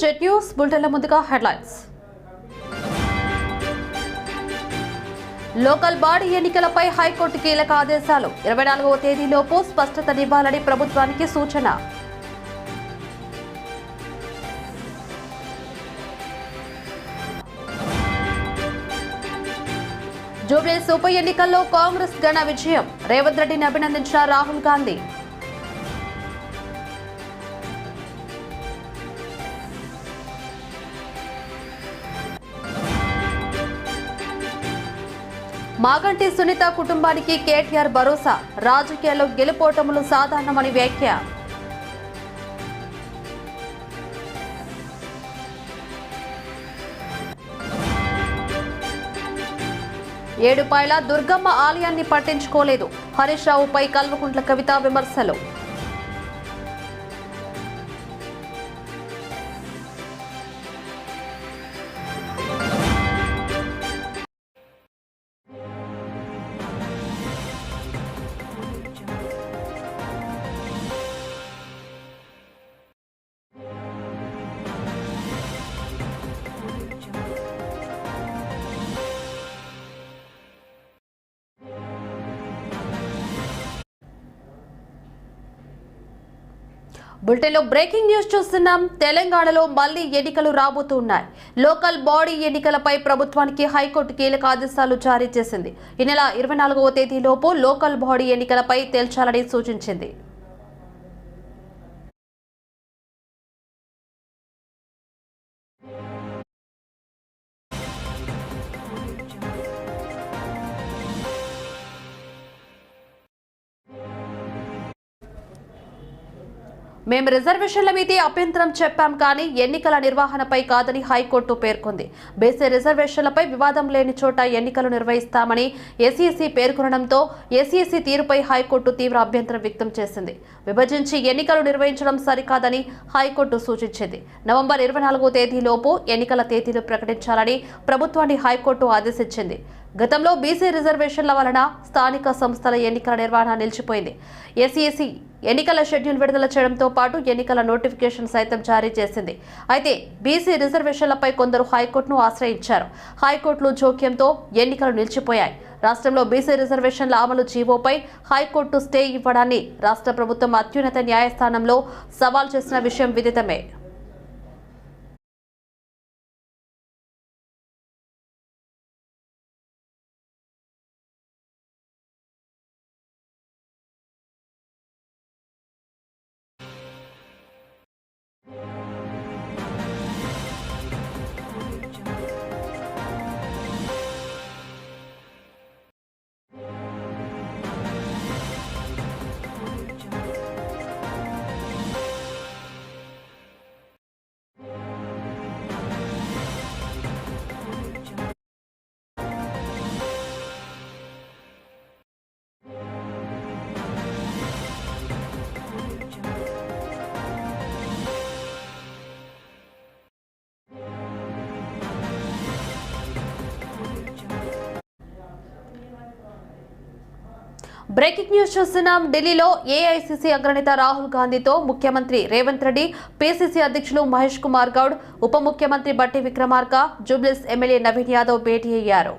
Jet news బులెటిన్ల ముందుగా headlines. Local body ఎన్నికలపై హైకోర్టు కీలక ఆదేశాలు. ఇరవై నాలుగవ తేదీలోపు స్పష్టతనివ్వాలని ప్రభుత్వానికి సూచన. జూబ్లీస్ ఉప ఎన్నికల్లో కాంగ్రెస్ ఘన విజయం. రేవంత్ రెడ్డిని అభినందించిన రాహుల్ గాంధీ. మాగంటి సునీత కుటుంబానికి కేటీఆర్ భరోసా. రాజకీయాల్లో గెలుపోటములు సాధారణమని వ్యాఖ్య. ఏడుపాయల దుర్గమ్మ ఆలయాన్ని పట్టించుకోలేదు. హరీష్ రావుపై కల్వకుంట్ల కవిత విమర్శలు. బులెటిన్లో బ్రేకింగ్ న్యూస్ చూస్తున్నాం. తెలంగాణలో మళ్ళీ ఎన్నికలు రాబోతున్నాయి. లోకల్ బాడీ ఎన్నికలపై ప్రభుత్వానికి హైకోర్టు కీలక ఆదేశాలు జారీ చేసింది. ఈ నెల ఇరవై నాలుగవ తేదీలోపు లోకల్ బాడీ ఎన్నికలపై తేల్చాలని సూచించింది. మేము రిజర్వేషన్ల మీదే అభ్యంతరం చెప్పాం కానీ ఎన్నికల నిర్వహణపై కాదని హైకోర్టు పేర్కొంది. బీసీ రిజర్వేషన్లపై వివాదం లేని చోట ఎన్నికలు నిర్వహిస్తామని ఎస్ఈసీ పేర్కొనడంతో ఎస్ఈసీ తీరుపై హైకోర్టు తీవ్ర అభ్యంతరం వ్యక్తం చేసింది. విభజించి ఎన్నికలు నిర్వహించడం సరికాదని హైకోర్టు సూచించింది. నవంబర్ ఇరవై నాలుగో తేదీలోపు ఎన్నికల తేదీలు ప్రకటించాలని ప్రభుత్వాన్ని హైకోర్టు ఆదేశించింది. గతంలో బీసీ రిజర్వేషన్ల వలన స్థానిక సంస్థల ఎన్నికల నిర్వహణ నిలిచిపోయింది. ఎస్ఈసీ ఎన్నికల షెడ్యూల్ విడుదల చేయడంతో పాటు ఎన్నికల నోటిఫికేషన్ సైతం జారీ చేసింది. అయితే బీసీ రిజర్వేషన్లపై కొందరు హైకోర్టును ఆశ్రయించారు. హైకోర్టులో జోక్యంతో ఎన్నికలు నిలిచిపోయాయి. రాష్ట్రంలో బీసీ రిజర్వేషన్ల అమలు జీవోపై హైకోర్టు స్టే ఇవ్వడాన్ని రాష్ట్ర ప్రభుత్వం అత్యున్నత న్యాయస్థానంలో సవాల్ చేసిన విషయం విదితమే. బ్రేకింగ్ న్యూస్ చూస్తున్నాం. ఢిల్లీలో ఏఐసిసి అగ్రనేత రాహుల్ గాంధీతో ముఖ్యమంత్రి రేవంత్ రెడ్డి పిసిసి అధ్యక్షులు మహేష్ కుమార్ గౌడ్ ఉప ముఖ్యమంత్రి బట్టి విక్రమార్క జూబ్లీస్ ఎమ్మెల్యే నవీన్ యాదవ్ భేటీ అయ్యారు.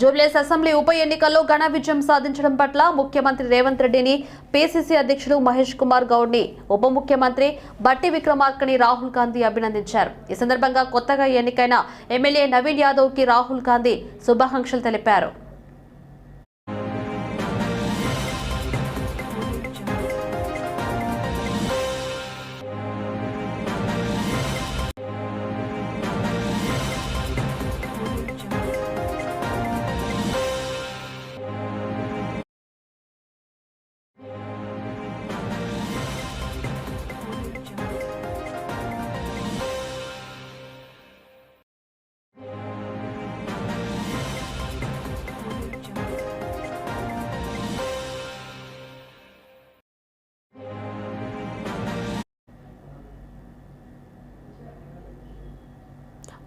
జూబ్లీస్ అసెంబ్లీ ఉప ఎన్నికల్లో ఘన విజయం సాధించడం పట్ల ముఖ్యమంత్రి రేవంత్ రెడ్డిని పిసిసి అధ్యక్షుడు మహేష్ కుమార్ గౌడ్ని ఉప ముఖ్యమంత్రి బట్టి విక్రమార్కని రాహుల్ గాంధీ అభినందించారు. ఈ సందర్భంగా కొత్తగా ఎన్నికైన ఎమ్మెల్యే నవీన్ యాదవ్కి రాహుల్ గాంధీ శుభాకాంక్షలు తెలిపారు.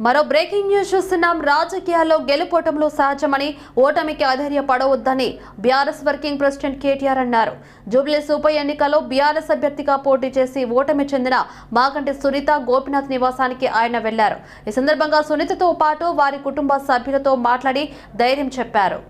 మరో బ్రేకింగ్ న్యూస్ చూస్తున్నాం. రాజకీయాల్లో గెలుపోటములు సహజమని ఓటమికి అధైర్యపడవద్దని బీఆర్ఎస్ వర్కింగ్ ప్రెసిడెంట్ కేటీఆర్ అన్నారు. జూబ్లీస్ ఉప ఎన్నికలో బీఆర్ఎస్ అభ్యర్థిగా పోటీ చేసి ఓటమి చెందిన మాకంటి సునీత గోపినాథ్ నివాసానికి ఆయన వెళ్ళారు. ఈ సందర్భంగా సునీతతో పాటు వారి కుటుంబ సభ్యులతో మాట్లాడి ధైర్యం చెప్పారు.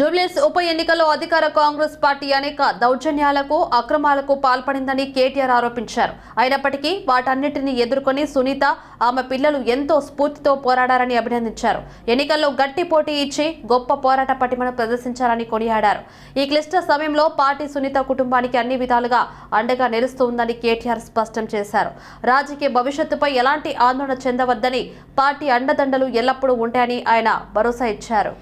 జూబ్లీస్ ఉప ఎన్నికల్లో అధికార కాంగ్రెస్ పార్టీ అనేక దౌర్జన్యాలకు అక్రమాలకు పాల్పడిందని కేటీఆర్ ఆరోపించారు. అయినప్పటికీ వాటన్నిటిని ఎదుర్కొని సునీత ఆమె పిల్లలు ఎంతో స్ఫూర్తితో పోరాడారని అభినందించారు. ఎన్నికల్లో గట్టి పోటీ ఇచ్చి గొప్ప పోరాట పటిమను ప్రదర్శించారని కొనియాడారు. ఈ క్లిష్ట సమయంలో పార్టీ సునీత కుటుంబానికి అన్ని విధాలుగా అండగా నిలుస్తుందని కేటీఆర్ స్పష్టం చేశారు. రాజకీయ భవిష్యత్తుపై ఎలాంటి ఆందోళన చెందవద్దని పార్టీ అండదండలు ఎల్లప్పుడూ ఉంటాయని ఆయన భరోసా ఇచ్చారు.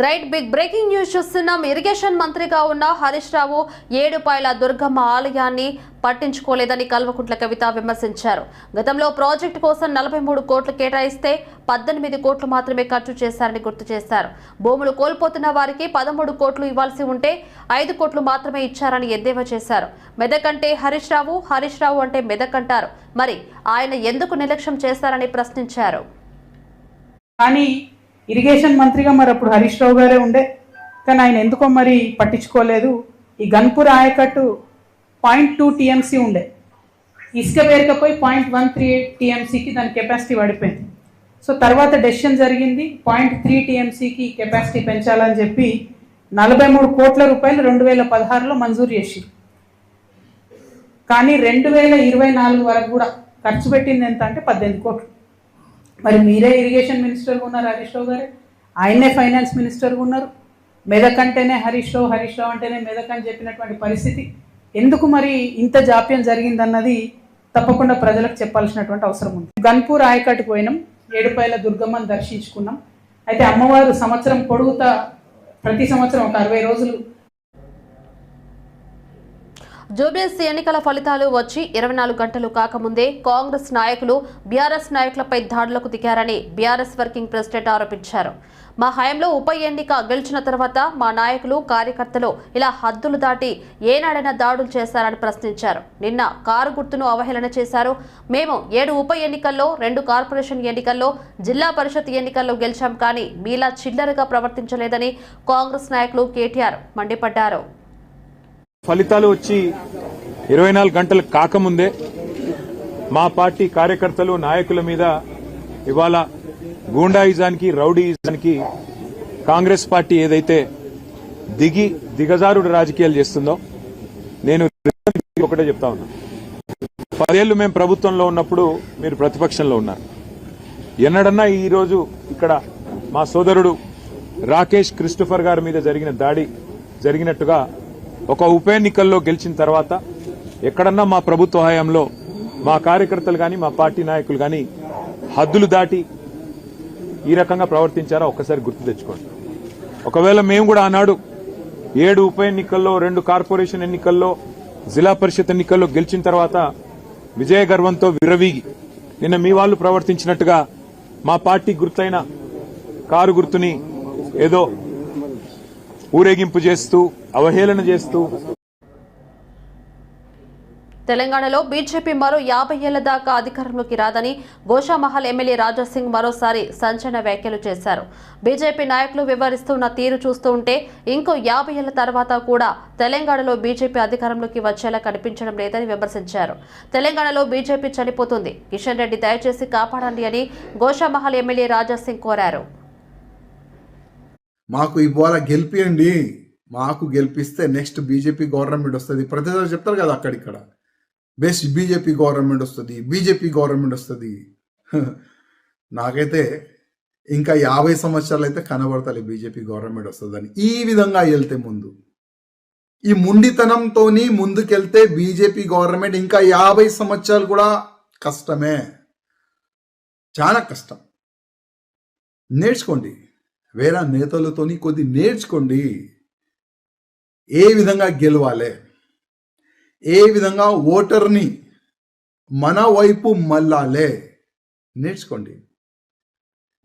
రైట్ బిగ్ బ్రేకింగ్ న్యూస్ చూస్తున్నాం. ఇరిగేషన్ మంత్రిగా ఉన్న హరీష్ రావు ఏడుపాయల దుర్గమ్మ ఆలయాన్ని పట్టించుకోలేదని కల్వకుంట్ల కవిత విమర్శించారు. గతంలో ప్రాజెక్టు కోసం నలభై మూడు కోట్లు కేటాయిస్తే పద్దెనిమిది కోట్లు మాత్రమే ఖర్చు చేశారని గుర్తు చేశారు. భూములు కోల్పోతున్న వారికి పదమూడు కోట్లు ఇవ్వాల్సి ఉంటే ఐదు కోట్లు మాత్రమే ఇచ్చారని ఎద్దేవా చేశారు. మెదక్ అంటే హరీష్ రావు హరీష్ రావు అంటే మెదక్ అంటారు మరి ఆయన ఎందుకు నిర్లక్ష్యం చేశారని ప్రశ్నించారు. కానీ ఇరిగేషన్ మంత్రిగా మరి అప్పుడు హరీష్ రావు గారే ఉండే. కానీ ఆయన ఎందుకో మరి పట్టించుకోలేదు. ఈ గన్పూర్ ఆయకట్టు పాయింట్ టూ టీఎంసీ ఉండే. ఇసుక పేరుకపోయి పాయింట్ వన్ త్రీ ఎయిట్ టీఎంసీకి దాని కెపాసిటీ పడిపోయింది. సో తర్వాత డెసిషన్ జరిగింది. పాయింట్ త్రీ టీఎంసీకి కెపాసిటీ పెంచాలని చెప్పి నలభై మూడు కోట్ల రూపాయలు రెండు వేల పదహారులో మంజూరు చేసి కానీ రెండు వేల ఇరవై నాలుగు వరకు కూడా ఖర్చు పెట్టింది ఎంత అంటే పద్దెనిమిది కోట్లు. మరి మీరే ఇరిగేషన్ మినిస్టర్గా ఉన్నారు హరీష్ రావు గారు? ఆయనే ఫైనాన్స్ మినిస్టర్గా ఉన్నారు. మెదక్ అంటేనే హరీష్ రావు హరీష్ రావు అంటేనే మెదక్ అని చెప్పినటువంటి పరిస్థితి. ఎందుకు మరి ఇంత జాప్యం జరిగిందన్నది తప్పకుండా ప్రజలకు చెప్పాల్సినటువంటి అవసరం ఉంది. గన్పూర్ ఆయకట్టు పోయినాం ఏడుపాయల దుర్గమ్మని దర్శించుకున్నాం. అయితే అమ్మవారు సంవత్సరం పొడుగుతా ప్రతి సంవత్సరం ఒక అరవై రోజులు జూబ్లీస్ ఎన్నికల ఫలితాలు వచ్చి ఇరవై నాలుగు గంటలు కాకముందే కాంగ్రెస్ నాయకులు బీఆర్ఎస్ నాయకులపై దాడులకు దిగారని బీఆర్ఎస్ వర్కింగ్ ప్రెసిడెంట్ ఆరోపించారు. మా హయాంలో ఉప ఎన్నిక గెలిచిన తర్వాత మా నాయకులు కార్యకర్తలు ఇలా హద్దులు దాటి ఏనాడైనా దాడులు చేశారని ప్రశ్నించారు. నిన్న కారు గుర్తును అవహేళన చేశారు. మేము ఏడు ఉప ఎన్నికల్లో రెండు కార్పొరేషన్ ఎన్నికల్లో జిల్లా పరిషత్ ఎన్నికల్లో గెలిచాం కానీ మీలా చిల్లరగా ప్రవర్తించలేదని కాంగ్రెస్ నాయకులు కేటీఆర్ మండిపడ్డారు. ఫలితాలు వచ్చి ఇరవై నాలుగు గంటలు కాకముందే మా పార్టీ కార్యకర్తలు నాయకుల మీద ఇవాళ గూండాయిజానికి రౌడీయిజానికి కాంగ్రెస్ పార్టీ ఏదైతే దిగి దిగజారుడు రాజకీయాలు చేస్తుందో నేను ఒకటే చెప్తా ఉన్నా. పదేళ్ళు మేము ప్రభుత్వంలో ఉన్నప్పుడు మీరు ప్రతిపక్షంలో ఉన్నారు. ఎన్నడన్నా ఈరోజు ఇక్కడ మా సోదరుడు రాకేష్ క్రిస్టోఫర్ గారి మీద జరిగిన దాడి జరిగినట్టుగా ఒక ఉప ఎన్నికల్లో గెలిచిన తర్వాత ఎక్కడన్నా మా ప్రభుత్వ హయాంలో మా కార్యకర్తలు కానీ మా పార్టీ నాయకులు కానీ హద్దులు దాటి ఈ రకంగా ప్రవర్తించారా? ఒక్కసారి గుర్తు తెచ్చుకోండి. ఒకవేళ మేము కూడా ఆనాడు ఏడు ఉప ఎన్నికల్లో రెండు కార్పొరేషన్ ఎన్నికల్లో జిల్లా పరిషత్ ఎన్నికల్లో గెలిచిన తర్వాత విజయ గర్వంతో విరవీగి నిన్న మీ వాళ్ళు ప్రవర్తించినట్టుగా మా పార్టీ గుర్తైన కారు గుర్తుని ఏదో ఊరేగింపు చేస్తూ అవహేళన చేస్తూ తెలంగాణలో బీజేపీ మరో యాభై ఏళ్ళ దాకా అధికారంలోకి రాదని గోషామహల్ ఎమ్మెల్యే రాజాసింగ్ మరోసారి సంచలన వ్యాఖ్యలు చేశారు. బీజేపీ నాయకులు వివరిస్తున్న తీరు చూస్తూ ఉంటే ఇంకో యాభై ఏళ్ళ తర్వాత కూడా తెలంగాణలో బీజేపీ అధికారంలోకి వచ్చేలా కనిపించడం లేదని విమర్శించారు. తెలంగాణలో బీజేపీ చనిపోతుంది. కిషన్ రెడ్డి దయచేసి కాపాడండి అని గోషామహల్ ఎమ్మెల్యే రాజాసింగ్ కోరారు. మాకు ఇవాళ గెలిపియండి. మాకు గెలిపిస్తే నెక్స్ట్ బీజేపీ గవర్నమెంట్ వస్తుంది. ప్రతిసారి చెప్తారు కదా అక్కడిక్కడ. బెస్ట్ బీజేపీ గవర్నమెంట్ వస్తుంది. బీజేపీ గవర్నమెంట్ వస్తుంది. నాకైతే ఇంకా యాభై సంవత్సరాలు అయితే కనబడతాయి బీజేపీ గవర్నమెంట్ వస్తుందని. ఈ విధంగా వెళ్తే ముందు. ఈ ముండితనంతోని ముందుకెళ్తే బీజేపీ గవర్నమెంట్ ఇంకా యాభై సంవత్సరాలు కూడా కష్టమే. చాలా కష్టం. నేర్చుకోండి. వేరే నేతలతోని కొద్ది నేర్చుకోండి. ఏ విధంగా గెలవాలి? ఏ విధంగా ఓటర్ని మన వైపు మళ్ళాలే? నేర్చుకోండి.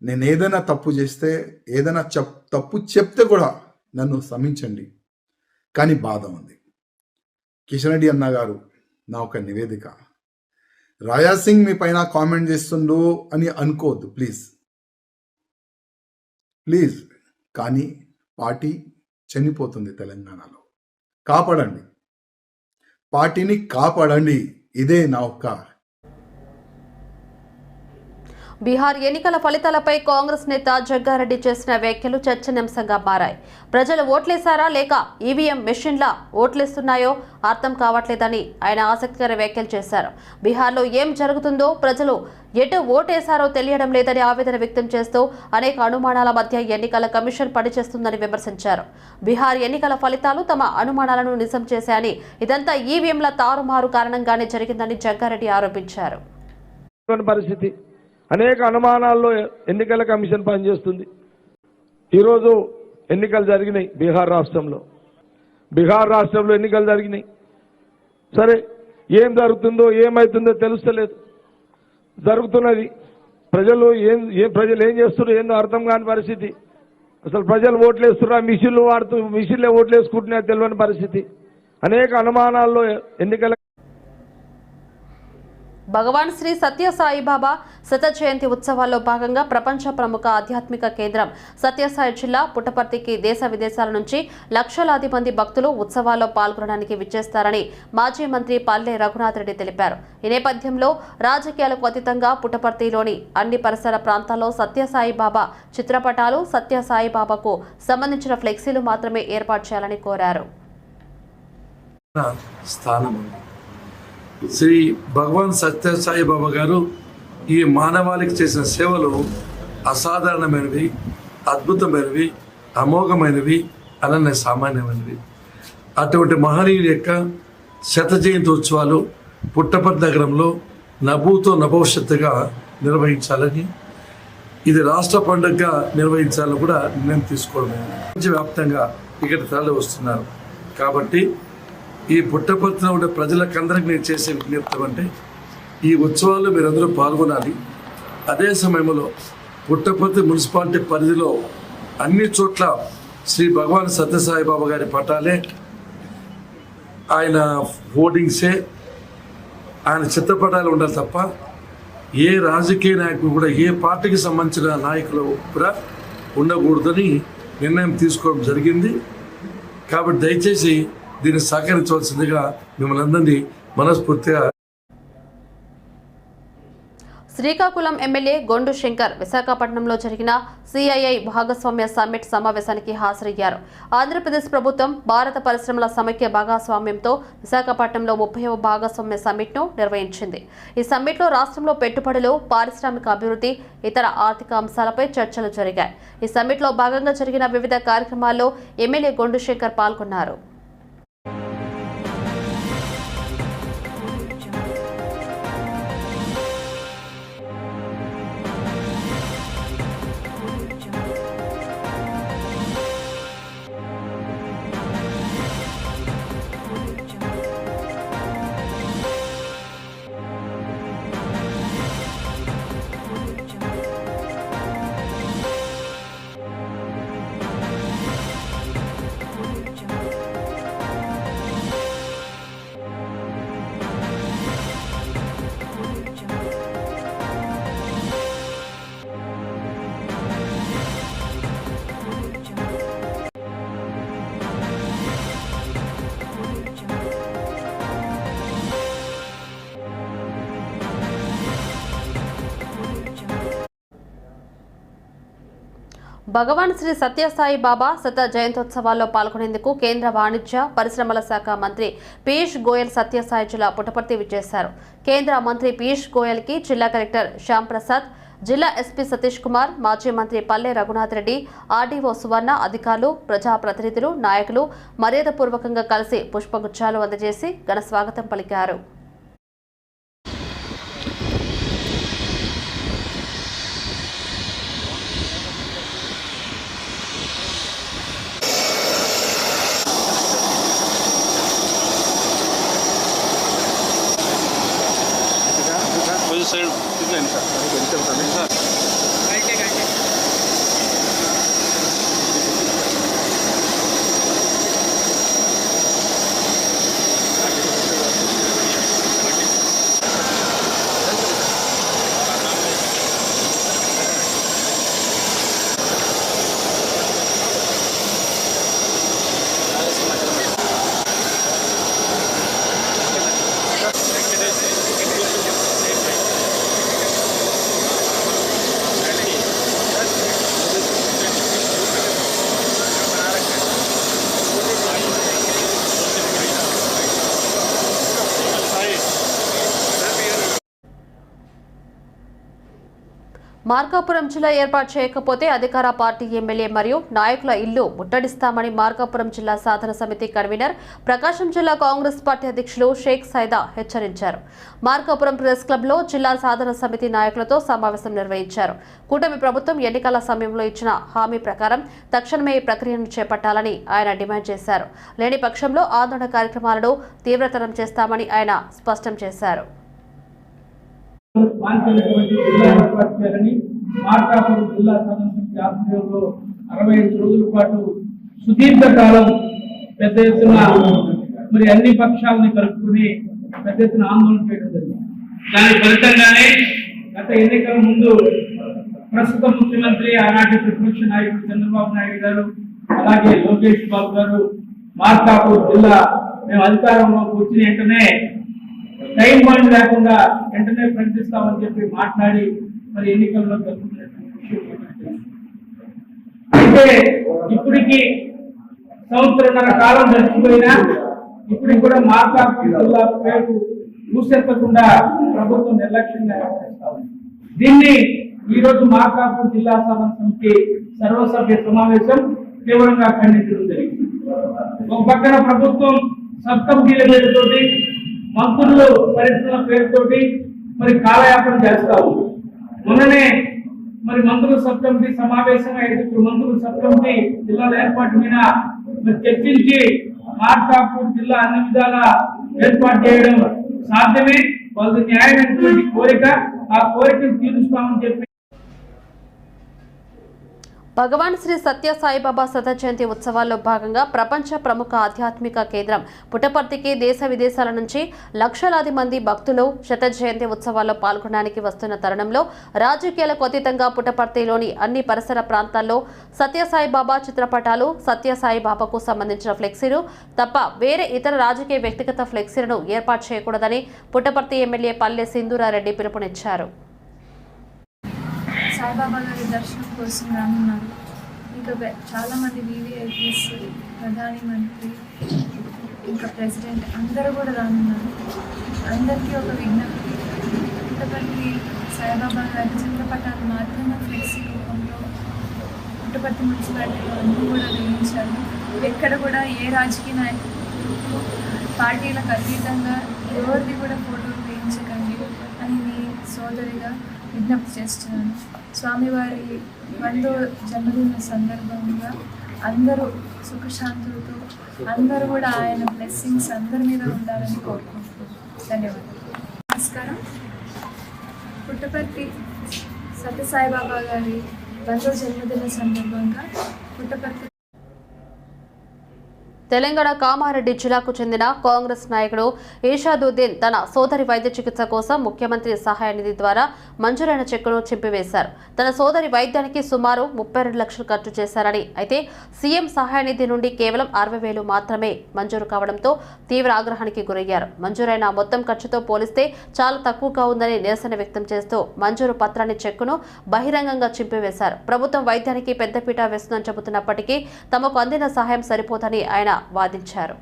నేను ఏదైనా తప్పు చేస్తే ఏదైనా చెప్ తప్పు చెప్తే కూడా నన్ను క్షమించండి. కానీ బాధ ఉంది. కిషన్ రెడ్డి అన్న గారు నా ఒక నివేదిక. రాజా సింగ్ మీ పైన కామెంట్ చేస్తుండు అని అనుకోవద్దు ప్లీజ్. ప్లీజ్. కానీ పార్టీ చనిపోతుంది తెలంగాణలో. కాపాడండి. పార్టీని కాపాడండి. ఇదే నా ఒక్క బీహార్ ఎన్నికల ఫలితాలపై కాంగ్రెస్ నేత జగ్గారెడ్డి చేసిన వ్యాఖ్యలు చర్చనీయాంశంగా మారాయి. ప్రజలు ఓట్లేశారా లేక ఈవీఎం మెషిన్ల ఓట్లేస్తున్నాయో అర్థం కావట్లేదని ఆయన ఆసక్తికర వ్యాఖ్యలు చేశారు. బీహార్లో ఏం జరుగుతుందో ప్రజలు ఎటు ఓటేశారో తెలియడం లేదని ఆవేదన వ్యక్తం చేస్తూ అనేక అనుమానాల మధ్య ఎన్నికల కమిషన్ పనిచేస్తుందని విమర్శించారు. బీహార్ ఎన్నికల ఫలితాలు తమ అనుమానాలను నిజం చేశాయని ఇదంతా ఈవీఎంల తారుమారు కారణంగానే జరిగిందని జగ్గారెడ్డి ఆరోపించారు. పరిస్థితి అనేక అనుమానాల్లో ఎన్నికల కమిషన్ పనిచేస్తుంది. ఈరోజు ఎన్నికలు జరిగినాయి బీహార్ రాష్ట్రంలో. బీహార్ రాష్ట్రంలో ఎన్నికలు జరిగినాయి. సరే ఏం జరుగుతుందో ఏమవుతుందో తెలుస్తలేదు. జరుగుతున్నది ప్రజలు ఏం ఏం ప్రజలు ఏం చేస్తున్నారు ఏందో అర్థం కాని పరిస్థితి. అసలు ప్రజలు ఓట్లు వేస్తున్నా మిషన్లు వాడుతూ మిషన్లే ఓట్లు వేసుకుంటున్నా తెలియని పరిస్థితి. అనేక అనుమానాల్లో ఎన్నికల భగవాన్ శ్రీ సత్యసాయిబాబా శత జయంతి ఉత్సవాల్లో భాగంగా ప్రపంచ ప్రముఖ ఆధ్యాత్మిక కేంద్రం సత్యసాయి జిల్లా పుట్టపర్తికి దేశ విదేశాల నుంచి లక్షలాది మంది భక్తులు ఉత్సవాల్లో పాల్గొనడానికి విచ్చేస్తారని మాజీ మంత్రి పల్లె రఘునాథ్ రెడ్డి తెలిపారు. ఈ నేపథ్యంలో రాజకీయాలకు అతీతంగా పుట్టపర్తిలోని అన్ని పరిసర ప్రాంతాల్లో సత్యసాయిబాబా చిత్రపటాలు సత్యసాయిబాబాకు సంబంధించిన ఫ్లెక్సీలు మాత్రమే ఏర్పాటు చేయాలని కోరారు. స్థానం శ్రీ భగవాన్ సత్యసాయి బాబా గారు ఈ మానవాళికి చేసిన సేవలు అసాధారణమైనవి అద్భుతమైనవి అమోఘమైనవి అలానే సామాన్యమైనవి. అటువంటి మహనీయుని యొక్క శత జయంతి ఉత్సవాలు పుట్టపర్తి నగరంలో నభూతో నభవిష్యత్తుగా నిర్వహించాలని ఇది రాష్ట్ర పండుగగా నిర్వహించాలని కూడా నిర్ణయం తీసుకోవడం ప్రపంచవ్యాప్తంగా ఇక్కడ తరలి వస్తున్నారు కాబట్టి ఈ పుట్టపర్తిలో ఉండే ప్రజలకందరికి నేను చేసే విజ్ఞప్తి అంటే ఈ ఉత్సవాల్లో మీరందరూ పాల్గొనాలి. అదే సమయంలో పుట్టపర్తి మున్సిపాలిటీ పరిధిలో అన్ని చోట్ల శ్రీ భగవాన్ సత్యసాయిబాబు గారి పటాలే ఆయన హోర్డింగ్సే ఆయన చిత్రపటాలు ఉండాలి తప్ప ఏ రాజకీయ నాయకుడు కూడా ఏ పార్టీకి సంబంధించిన నాయకులు కూడా ఉండకూడదని నిర్ణయం తీసుకోవడం జరిగింది. కాబట్టి దయచేసి దీన్ని సహకరించవలసిందిగా మిమ్మల్ని అందరినీ మనస్ఫూర్తిగా శ్రీకాకుళం ఎమ్మెల్యే గొండు శంకర్ విశాఖపట్నంలో జరిగిన సిఐఐ భాగస్వామ్య సమ్మిట్ సమావేశానికి హాజరయ్యారు. ఆంధ్రప్రదేశ్ ప్రభుత్వం భారత పరిశ్రమల సమైక్య భాగస్వామ్యంతో విశాఖపట్నంలో ముప్పైవ భాగస్వామ్య సమ్మిట్ను నిర్వహించింది. ఈ సమ్మిట్లో రాష్ట్రంలో పెట్టుబడులు పారిశ్రామిక అభివృద్ధి ఇతర ఆర్థిక అంశాలపై చర్చలు జరిగాయి. ఈ సమ్మిట్లో భాగంగా జరిగిన వివిధ కార్యక్రమాల్లో ఎమ్మెల్యే గొండు శంకర్ పాల్గొన్నారు. భగవాన్ శ్రీ సత్యసాయి బాబా శత జయంతోత్సవాల్లో పాల్గొనేందుకు కేంద్ర వాణిజ్య పరిశ్రమల శాఖ మంత్రి పీయూష్ గోయల్ సత్యసాయి జిల్లా పుట్టపర్తి విచ్చేశారు. కేంద్ర మంత్రి పీయూష్ గోయల్కి జిల్లా కలెక్టర్ శ్యామ్ ప్రసాద్ జిల్లా ఎస్పీ సతీష్ కుమార్ మాజీ మంత్రి పల్లె రఘునాథ్ రెడ్డి ఆర్డీఓ సువర్ణ అధికారులు ప్రజాప్రతినిధులు నాయకులు మర్యాదపూర్వకంగా కలిసి పుష్పగుచ్చాలు అందజేసి ఘన స్వాగతం పలికారు. మార్కాపురం జిల్లా ఏర్పాటు చేయకపోతే అధికార పార్టీ ఎమ్మెల్యే మరియు నాయకుల ఇల్లు ముట్టడిస్తామని మార్కాపురం జిల్లా సాధన సమితి కన్వీనర్ ప్రకాశం జిల్లా కాంగ్రెస్ పార్టీ అధ్యక్షులు షేక్ సైదా హెచ్చరించారు. మార్కాపురం ప్రెస్ క్లబ్లో జిల్లా సాధన సమితి నాయకులతో సమావేశం నిర్వహించారు. కూటమి ప్రభుత్వం ఎన్నికల సమయంలో ఇచ్చిన హామీ ప్రకారం తక్షణమే ఈ ప్రక్రియను చేపట్టాలని ఆయన డిమాండ్ చేశారు. లేని పక్షంలో ఆందోళన కార్యక్రమాలను తీవ్రతరం చేస్తామని ఆయన స్పష్టం చేశారు. పాల్గొనేటువంటి జిల్లా ఏర్పాటు చేయాలని మార్కాపురం జిల్లా సాధన సమితి ఆధ్వర్యంలో అరవై ఐదు రోజుల పాటు సుదీర్ఘ కాలం పెద్ద ఎత్తున మరి అన్ని పక్షాలని కలుపుకుని పెద్ద ఎత్తున ఆందోళన చేయడం జరిగింది. దాని ఫలితంగానే గత ఎన్నికల ముందు ప్రస్తుత ముఖ్యమంత్రి ఆనాటి ప్రతిపక్ష నాయకుడు చంద్రబాబు నాయుడు గారు అలాగే లోకేష్ బాబు గారు మార్కాపూర్ జిల్లా మేము అధికారంలోకి వచ్చిన వెంటనే టైం బాండ్ లేకుండా వెంటనే ప్రకటిస్తామని చెప్పి మాట్లాడి మరి ఎన్నికల్లో విషయం అయితే ఇప్పటికి సంవత్సరంన్నర కాలం గడిచిపోయినా ఇప్పటికి కూడా మార్కాపురం జిల్లా పేరు ఊసెత్తకుండా ప్రభుత్వం నిర్లక్ష్యంగా వ్యవహరిస్తా ఉంది. దీన్ని ఈ రోజు జిల్లా సాధన సమితి సర్వసభ్య సమావేశం తీవ్రంగా ఖండించడం జరిగింది. ఒక పక్కన ప్రభుత్వం సబ్ కమిటీల పేరుతోటి మంత్రులు పర్యటనల పేరుతోటి మరి కాలయాపన చేస్తావు మొన్ననే మరి మంత్రుల సబ్ కమిటీ సమావేశం ఐదుగురు మంత్రుల సబ్ కమిటీ జిల్లాల ఏర్పాటు మీద మరి చర్చించి మార్కాపూర్ జిల్లా అన్ని విధాలా ఏర్పాటు చేయడం సాధ్యమే. వాళ్ళది న్యాయమైనటువంటి కోరిక. ఆ కోరికను తీరుస్తామని చెప్పి భగవాన్ శ్రీ సత్య సాయిబాబా శత జయంతి ఉత్సవాల్లో భాగంగా ప్రపంచ ప్రముఖ ఆధ్యాత్మిక కేంద్రం పుట్టపర్తికి దేశ విదేశాల నుంచి లక్షలాది మంది భక్తులు శత జయంతి ఉత్సవాల్లో పాల్గొనడానికి వస్తున్న తరుణంలో రాజకీయాలకు అతీతంగా పుట్టపర్తిలోని అన్ని పరిసర ప్రాంతాల్లో సత్యసాయిబాబా చిత్రపటాలు సత్యసాయిబాబాకు సంబంధించిన ఫ్లెక్సీలు తప్ప వేరే ఇతర రాజకీయ వ్యక్తిగత ఫ్లెక్సీలను ఏర్పాటు చేయకూడదని పుట్టపర్తి ఎమ్మెల్యే పల్లె సింధూరారెడ్డి పిలుపునిచ్చారు. సాయిబాబా గారి దర్శనం కోసం రానున్నారు ఇంకా చాలామంది వివిఐపీస్ ప్రధాని మంత్రి ఇంకా ప్రెసిడెంట్ అందరూ కూడా రానున్నారు. అందరికీ ఒక విజ్ఞప్తి. పుట్టపర్తి సాయిబాబా గారి చిత్రపటాలు మాత్రమే ఫ్లెక్సీ రూపంలో పుట్టపర్తి మున్సిపాలిటీలో అన్నీ కూడా వేయించాలి ఎక్కడ కూడా ఏ రాజకీయ నాయకులు పార్టీలకు అతీతంగా ఎవరిది కూడా ఫోటోలు వేయించకండి అని సోదరిగా విజ్ఞప్తి చేస్తున్నాను. స్వామివారి వందో జన్మదిన సందర్భంగా అందరూ సుఖశాంతులతో అందరూ కూడా ఆయన బ్లెస్సింగ్స్ అందరి మీద ఉండాలని కోరుకుంటున్నాను ధన్యవాదాలు. నమస్కారం. పుట్టపర్తి సత్యసాయిబాబా గారి వందో జన్మదిన సందర్భంగా పుట్టపర్తి తెలంగాణ కామారెడ్డి జిల్లాకు చెందిన కాంగ్రెస్ నాయకుడు ఈషాదుద్దీన్ తన సోదరి వైద్య చికిత్స కోసం ముఖ్యమంత్రి సహాయ నిధి ద్వారా మంజూరైన చెక్కును చింపివేశారు. తన సోదరి వైద్యానికి సుమారు ముప్పై రెండు లక్షలు ఖర్చు చేశారని అయితే సీఎం సహాయ నిధి నుండి కేవలం అరవై వేలు మాత్రమే మంజూరు కావడంతో తీవ్ర ఆగ్రహానికి గురయ్యారు. మంజూరైన మొత్తం ఖర్చుతో పోలిస్తే చాలా తక్కువగా ఉందని నిరసన వ్యక్తం చేస్తూ మంజూరు పత్రాన్ని చెక్కును బహిరంగంగా చింపివేశారు. ప్రభుత్వం వైద్యానికి పెద్దపీట వేస్తుందని చెబుతున్నప్పటికీ తమకు అందిన సహాయం సరిపోదని ఆయన వాదించారు.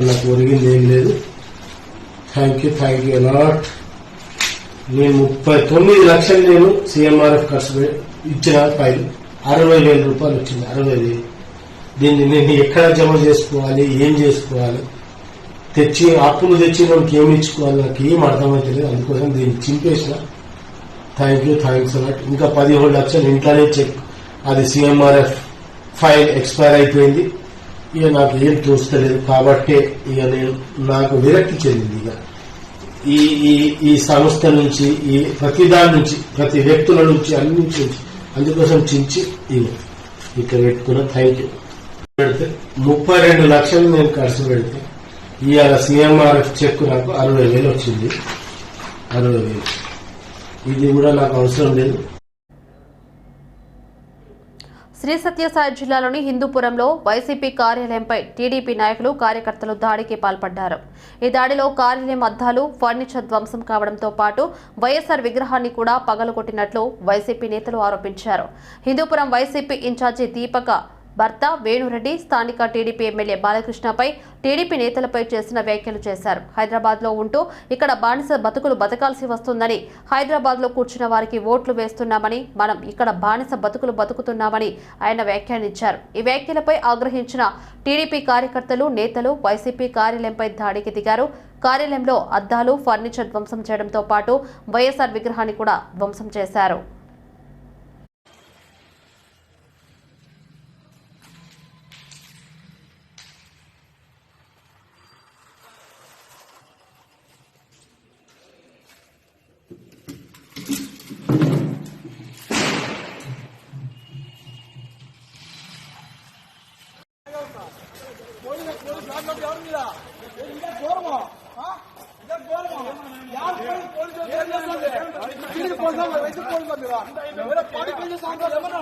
నాకు ఒరిగింది ఏం లేదు. Thank you thank you a lot నేను ముప్పై తొమ్మిది లక్షలు నేను సిఎంఆర్ఎఫ్ ఖర్చు ఇచ్చిన ఫైల్. అరవై వేల రూపాయలు వచ్చింది అరవై వేలు. దీన్ని నేను ఎక్కడ జమ చేసుకోవాలి ఏం చేసుకోవాలి? తెచ్చి అప్పులు తెచ్చి వాళ్ళకి ఏమి ఇచ్చుకోవాలి నాకు ఏం అర్థమైతలేదు. అందుకోసం దీన్ని చింపేసిన. Thank you thanks a lot ఇంకా పదిహేడు లక్షలు ఇంట్లోనే చెక్. అది సిఎంఆర్ఎఫ్ ఫైల్ ఎక్స్పైర్ అయిపోయింది. ఇక నాకు ఏం తోస్తలేదు కాబట్టే ఇక నేను నాకు విరక్తి చెందింది ఇక. ఈ ఈ ఈ సంస్థ నుంచి ఈ ప్రతి దాని నుంచి ప్రతి వ్యక్తుల నుంచి అన్ని నుంచి అందుకోసం చించి ఇక. ఇక్కడ పెట్టుకున్న థ్యాంక్ యూ పెడితే ముప్పై రెండు లక్షలు నేను ఖర్చు పెడితే ఇవాళ సీఎంఆర్ఎఫ్ చెక్ నాకు అరవై వేలు వచ్చింది. అరవై వేలు. ఇది కూడా నాకు అవసరం లేదు. శ్రీ సత్యసాయి జిల్లాలోని హిందూపురంలో వైసీపీ కార్యాలయంపై టీడీపీ నాయకులు కార్యకర్తలు దాడికి పాల్పడ్డారు. ఈ దాడిలో కార్యాలయం అద్దాలు ఫర్నిచర్ ధ్వంసం కావడంతో పాటు వైఎస్ఆర్ విగ్రహాన్ని కూడా పగలగొట్టినట్లు వైసీపీ నేతలు ఆరోపించారు. హిందూపురం వైసీపీ ఇన్ఛార్జి దీపక భర్త వేణురెడ్డి స్థానిక టీడీపీ ఎమ్మెల్యే బాలకృష్ణపై టీడీపీ నేతలపై చేసిన వ్యాఖ్యలు చేశారు. హైదరాబాద్లో ఉంటూ ఇక్కడ బానిస బతుకులు బతకాల్సి వస్తుందని హైదరాబాద్లో కూర్చున్న వారికి ఓట్లు వేస్తున్నామని మనం ఇక్కడ బానిస బతుకులు బతుకుతున్నామని ఆయన వ్యాఖ్యానించారు. ఈ వ్యాఖ్యలపై ఆగ్రహించిన టీడీపీ కార్యకర్తలు నేతలు వైసీపీ కార్యాలయంపై దాడికి దిగారు. కార్యాలయంలో అద్దాలు ఫర్నిచర్ ధ్వంసం చేయడంతో పాటు వైఎస్ఆర్ విగ్రహాన్ని కూడా ధ్వంసం చేశారు. Vamos, vamos,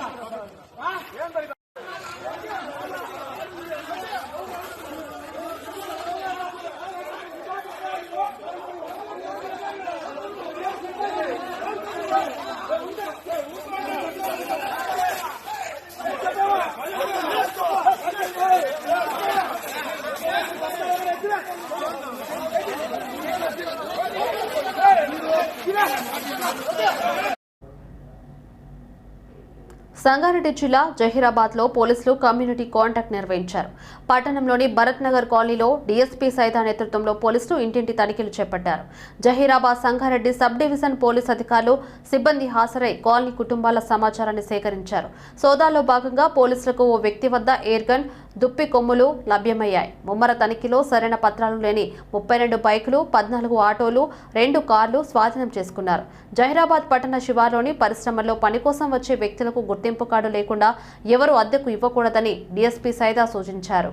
సంగారెడ్డి జిల్లా జహీరాబాద్లో పోలీసులు కమ్యూనిటీ కాంటాక్ట్ నిర్వహించారు. పట్టణంలోని భరత్ నగర్ కాలనీలో డీఎస్పీ సైదా నేతృత్వంలో పోలీసులు ఇంటింటి తనిఖీలు చేపట్టారు. Zaheerabad Sangareddy sub division police అధికారులు సిబ్బంది హాజరై కాలనీ కుటుంబాల సమాచారాన్ని సేకరించారు. సోదాల్లో భాగంగా పోలీసులకు ఓ వ్యక్తి వద్ద ఎయిర్ గన్ దుప్పి కొమ్ములు లభ్యమయ్యాయి. ముమ్మర తనిఖీలో సరైన పత్రాలు లేని ముప్పై రెండు బైకులు పద్నాలుగు ఆటోలు రెండు కార్లు స్వాధీనం చేసుకున్నారు. జహీరాబాద్ పట్టణ శివార్లోని పరిశ్రమల్లో పని కోసం వచ్చే వ్యక్తులకు గుర్తింపు కార్డు లేకుండా ఎవరు అద్దెకు ఇవ్వకూడదని డీఎస్పీ సైదా సూచించారు.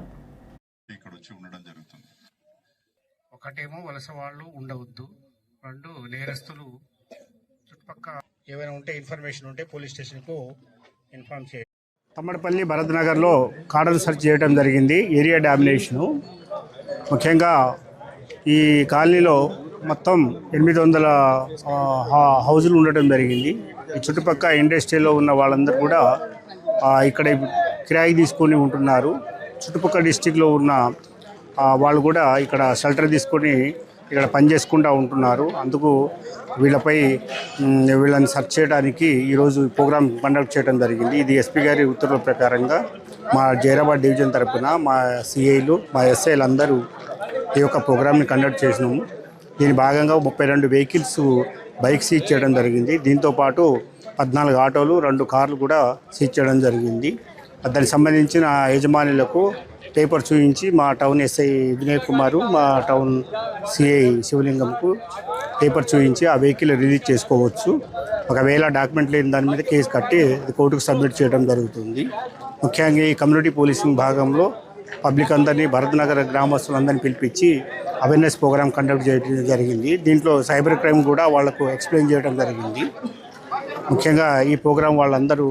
ఇక్కడ వచ్చి ఉండడం జరుగుతుంది. ఒకటేమో వలస వాళ్ళు ఉండవద్దు. రెండు నేరస్తులు చుట్టుపక్క ఏమైనా ఉంటే ఇన్ఫర్మేషన్ ఉంటే పోలీస్ స్టేషన్కు ఇన్ఫార్మ్ చేయాలి తమ్మడపల్లి భరత్ నగర్లో సర్చ్ సెర్చ్ చేయడం జరిగింది ఏరియా డామినేషను. ముఖ్యంగా ఈ కాలనీలో మొత్తం ఎనిమిది వందల హౌజులు ఉండటం జరిగింది. ఈ చుట్టుపక్క ఇండస్ట్రీలో ఉన్న వాళ్ళందరూ కూడా ఇక్కడ కిరాయి తీసుకొని ఉంటున్నారు. చుట్టుపక్కల డిస్టిక్లో ఉన్న వాళ్ళు కూడా ఇక్కడ షెల్టర్ తీసుకొని ఇక్కడ పనిచేసుకుంటూ ఉంటున్నారు. అందుకు వీళ్ళపై వీళ్ళని సెర్చ్ చేయడానికి ఈరోజు ప్రోగ్రామ్ కండక్ట్ చేయడం జరిగింది. ఇది ఎస్పీ గారి ఉత్తర్వుల ప్రకారంగా మా జైరాబాద్ డివిజన్ తరఫున మా సిఐలు మా ఎస్ఐలు అందరూ ఈ యొక్క ప్రోగ్రామ్ని కండక్ట్ చేసినాము. దీని భాగంగా ముప్పై రెండు వెహికల్స్ బైక్ సీజ్ చేయడం జరిగింది. దీంతో పాటు పద్నాలుగు ఆటోలు రెండు కార్లు కూడా సీజ్ చేయడం జరిగింది. దానికి సంబంధించిన యజమానులకు పేపర్ చూపించి మా టౌన్ ఎస్ఐ వినయ్ కుమారు మా టౌన్ సిఐ శివలింగంకు పేపర్ చూపించి ఆ వెహికల్ రిలీజ్ చేసుకోవచ్చు. ఒకవేళ డాక్యుమెంట్ లేని దాని మీద కేసు కట్టి కోర్టుకు సబ్మిట్ చేయడం జరుగుతుంది. ముఖ్యంగా ఈ కమ్యూనిటీ పోలీసింగ్ భాగంలో పబ్లిక్ అందరినీ భరత్నగర్ గ్రామస్తులందరినీ పిలిపించి అవేర్నెస్ ప్రోగ్రామ్ కండక్ట్ చేయడం జరిగింది. దీంట్లో సైబర్ క్రైమ్ కూడా వాళ్ళకు ఎక్స్ప్లెయిన్ చేయడం జరిగింది. ముఖ్యంగా ఈ ప్రోగ్రాం వాళ్ళందరూ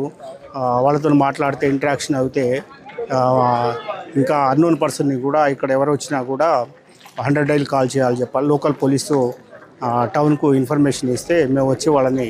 వాళ్ళతో మాట్లాడితే ఇంటరాక్షన్ అయితే ఇంకా అన్నోన్ పర్సన్ని కూడా ఇక్కడ ఎవరు వచ్చినా కూడా హండ్రెడ్ డైల్ కాల్ చేయాలి చెప్పాలి. లోకల్ పోలీసు టౌన్కు ఇన్ఫర్మేషన్ ఇస్తే మేము వచ్చి వాళ్ళని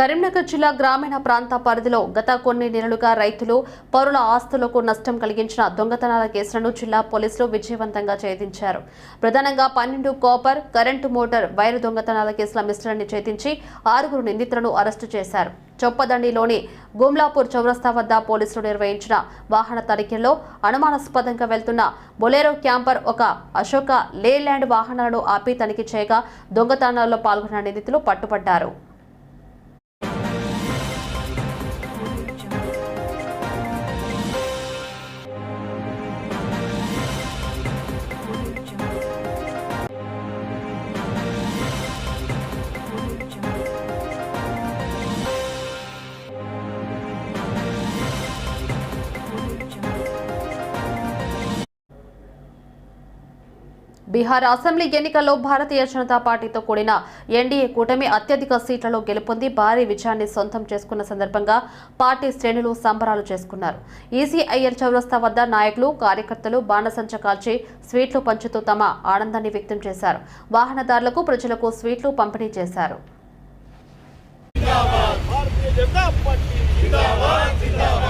కరీంనగర్ జిల్లా గ్రామీణ ప్రాంత పరిధిలో గత కొన్ని నెలలుగా రైతులు పౌరుల ఆస్తులకు నష్టం కలిగించిన దొంగతనాల కేసులను జిల్లా పోలీసులు విజయవంతంగా ఛేదించారు. ప్రధానంగా పన్నెండు కాపర్ కరెంటు మోటార్ వైరు దొంగతనాల కేసుల మిశ్రాన్ని ఛేదించి ఆరుగురు నిందితులను అరెస్టు చేశారు. చొప్పదండిలోని గుమ్లాపూర్ చౌరస్తా వద్ద పోలీసులు నిర్వహించిన వాహన తనిఖీల్లో అనుమానాస్పదంగా వెళ్తున్న బొలేరో క్యాంపర్ ఒక అశోక లేల్యాండ్ వాహనాలను ఆపి తనిఖీ చేయగా దొంగతనాల్లో పాల్గొన్న నిందితులు పట్టుబడ్డారు. బీహార్ అసెంబ్లీ ఎన్నికల్లో భారతీయ జనతా పార్టీతో కూడిన ఎన్డీఏ కూటమి అత్యధిక సీట్లలో గెలుపొంది భారీ విజయాన్ని సొంతం చేసుకున్న సందర్భంగా పార్టీ శ్రేణులు సంబరాలు చేసుకున్నారు. ఈసీఐఎల్ చౌరస్తా వద్ద నాయకులు కార్యకర్తలు బాణసంచ కాల్చి స్వీట్లు పంచుతూ తమ ఆనందాన్ని వ్యక్తం చేశారు. వాహనదారులకు ప్రజలకు స్వీట్లు పంపిణీ చేశారు. భారతీయ